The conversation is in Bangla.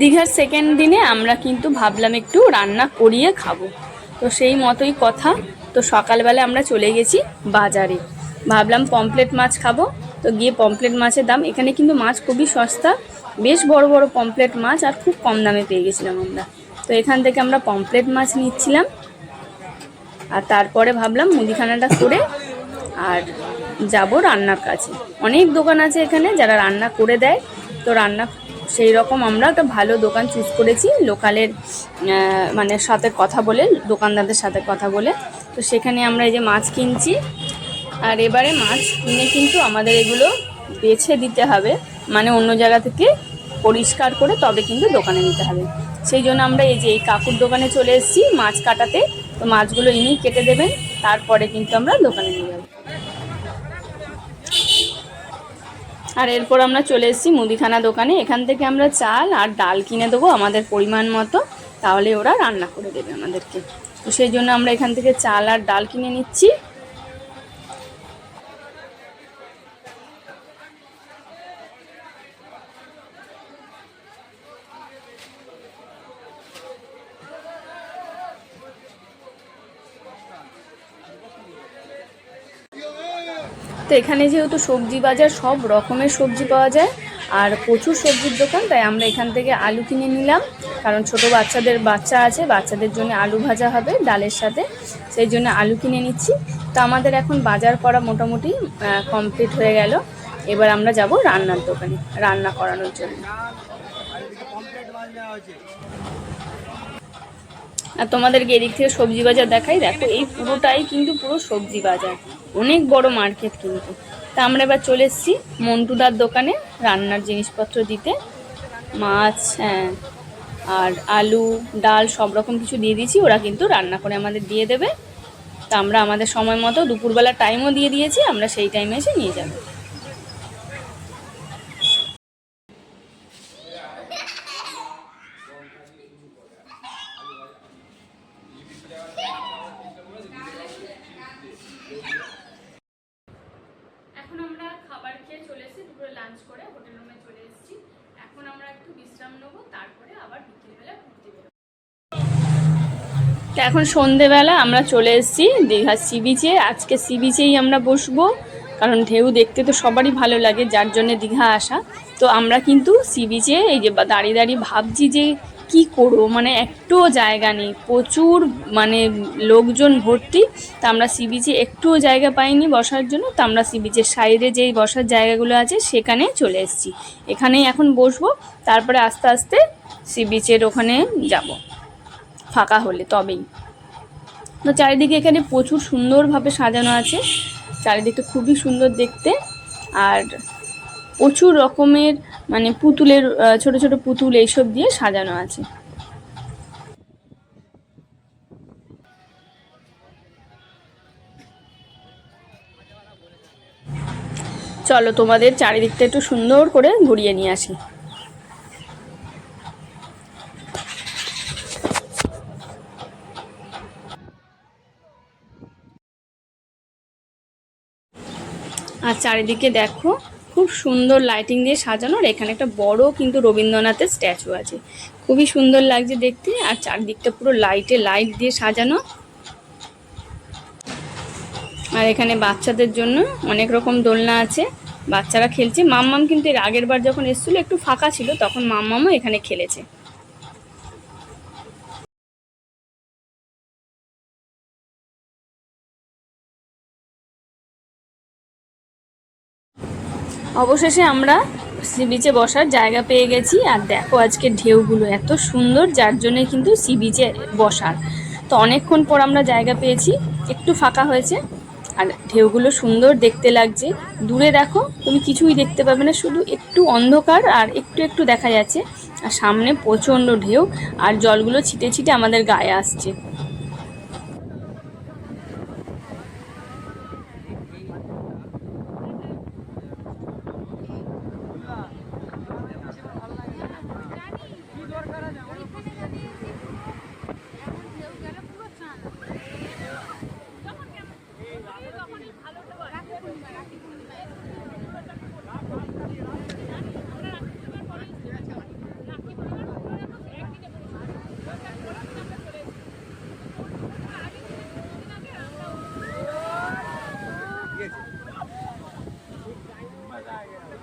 দীঘার সেকেন্ড দিনে আমরা কিন্তু ভাবলাম একটু রান্না করিয়ে খাব। তো সেই মতোই কথা। তো সকালবেলা আমরা চলে গেছি বাজারে। ভাবলাম পমপ্লেট মাছ খাব। তো গিয়ে পমপ্লেট মাছের দাম, এখানে কিন্তু মাছ খুবই সস্তা। বেশ বড় বড় পমপ্লেট মাছ আর খুব কম দামে পেয়ে গেছিলাম আমরা। তো এখান থেকে আমরা পমপ্লেট মাছ নিচ্ছিলাম। আর তারপরে ভাবলাম মুদিখানাটা করে আর যাব রান্নার কাছে অনেক দোকান আছে এখানে যারা রান্না করে দেয়। তো রান্না সেই রকম আমরা একটা ভালো দোকান চুজ করেছি লোকালের মানে সাথে কথা বলে, দোকানদারদের সাথে কথা বলে। তো সেখানে আমরা এই যে মাছ কিনছি, আর এবারে মাছ কিনে কিন্তু আমাদের এগুলো বেছে দিতে হবে মানে অন্য জায়গা থেকে পরিষ্কার করে তবে কিন্তু দোকানে নিতে হবে। সেই জন্য আমরা এই যে এই কাকুর দোকানে চলে এসেছি মাছ কাটাতে। তো মাছগুলো ইনি কেটে দেবেন, তারপরে কিন্তু আমরা দোকানে নিয়ে যাব। আর এরপর আমরা চলে এসেছি মুদিখানা দোকানে। এখান থেকে আমরা চাল আর ডাল কিনে দেবো আমাদের পরিমাণ মতো। তাহলে ওরা রান্না করে দেবে আমাদেরকে। তো সেই জন্য আমরা এখান থেকে চাল আর ডাল কিনে নিচ্ছি। তো এখানে যেহেতু সবজি বাজার, সব রকমের সবজি পাওয়া যায়। আর প্রচুর সবজির দোকান, তাই আমরা এখান থেকে আলু কিনে নিলাম। কারণ ছোট বাচ্চাদের বাচ্চা আছে, বাচ্চাদের জন্য আলু ভাজা হবে ডালের সাথে। সেই জন্য আলু কিনে নিচ্ছি। তো আমাদের এখন বাজার করা মোটামুটি কমপ্লিট হয়ে গেল। এবার আমরা যাব রান্নার দোকানে, রান্না করানোর জন্য। আর তোমাদেরকে এদিক থেকে সবজি বাজার দেখাই, দেখো এই পুরোটাই কিন্তু পুরো সবজি বাজার। অনেক বড় মার্কেট কিন্তু। তা আমরা এবার চলে এসেছি মন্টুদার দোকানে রান্নার জিনিসপত্র দিতে। মাছ হ্যাঁ আর আলু, ডাল, সব রকম কিছু দিয়ে দিয়েছি। ওরা কিন্তু রান্না করে আমাদের দিয়ে দেবে। তা আমরা আমাদের সময় মতো দুপুরবেলা টাইমও দিয়ে দিয়েছি, আমরা সেই টাইমে এসে নিয়ে যাব। লাঞ্চ করে হোটেল রুমে চলে এসেছি। এখন আমরা একটু বিশ্রাম নেব, তারপরে আবার বিকেলবেলা ঘুরতে বেরোবো। তো এখন সন্ধেবেলা আমরা চলে এসেছি দীঘার সি বিচে। আজকে সি বিচেই আমরা বসবো, কারণ ঢেউ দেখতে তো সবারই ভালো লাগে, যার জন্য দীঘা আসা। তো আমরা কিন্তু সি বিচে এই যে দাঁড়িয়ে দাঁড়িয়ে ভাবছি যে কি করব? মানে একটুও জায়গা নেই। প্রচুর মানে লোকজন ভর্তি, তা আমরা সি বিচে একটুও জায়গা পাইনি বসার জন্য, তো আমরা সি বিচের সাইডে যেই বসার জায়গাগুলো আছে সেখানে চলে এসেছি। এখানেই এখন বসবো, তারপরে আস্তে আস্তে সি বিচের ওখানে যাব। ফাঁকা হলে তবেই। তো চারিদিকে এখানে প্রচুর সুন্দরভাবে সাজানো আছে। চারিদিকটা খুবই সুন্দর দেখতে। আর প্রচুর রকমের মানে পুতুলের ছোট ছোট পুতুল এইসব দিয়ে সাজানো আছে। চলো তোমাদের চারিদিকটা একটু সুন্দর করে ঘুরিয়ে নিয়ে আসি। আর চারিদিকে দেখো খুব সুন্দর লাইটিং দিয়ে সাজানো আর এখানে একটা বড় কিন্তু রবীন্দ্রনাথের স্ট্যাচু আছে। খুবই সুন্দর লাগছে দেখতে আর চারদিকটা পুরো লাইটে লাইট দিয়ে সাজানো। আর এখানে বাচ্চাদের জন্য অনেক রকম দোলনা আছে, বাচ্চারা খেলছে। মাম্মাম কিন্তু এর আগের বার যখন এসেছিল, একটু ফাঁকা ছিল, তখন মাম্মামও এখানে খেলেছে। অবশেষে আমরা সি বিচে বসার জায়গা পেয়ে গেছি। আর দেখো আজকে ঢেউগুলো এত সুন্দর, যার জন্যে কিন্তু সি বিচে বসার। তো অনেকক্ষণ পর আমরা জায়গা পেয়েছি, একটু ফাঁকা হয়েছে। আর ঢেউগুলো সুন্দর দেখতে লাগছে। দূরে দেখো, তুমি কিছুই দেখতে পাবে না, শুধু একটু অন্ধকার আর একটু একটু দেখা যাচ্ছে। আর সামনে প্রচণ্ড ঢেউ, আর জলগুলো ছিটে ছিটে আমাদের গায়ে আসছে।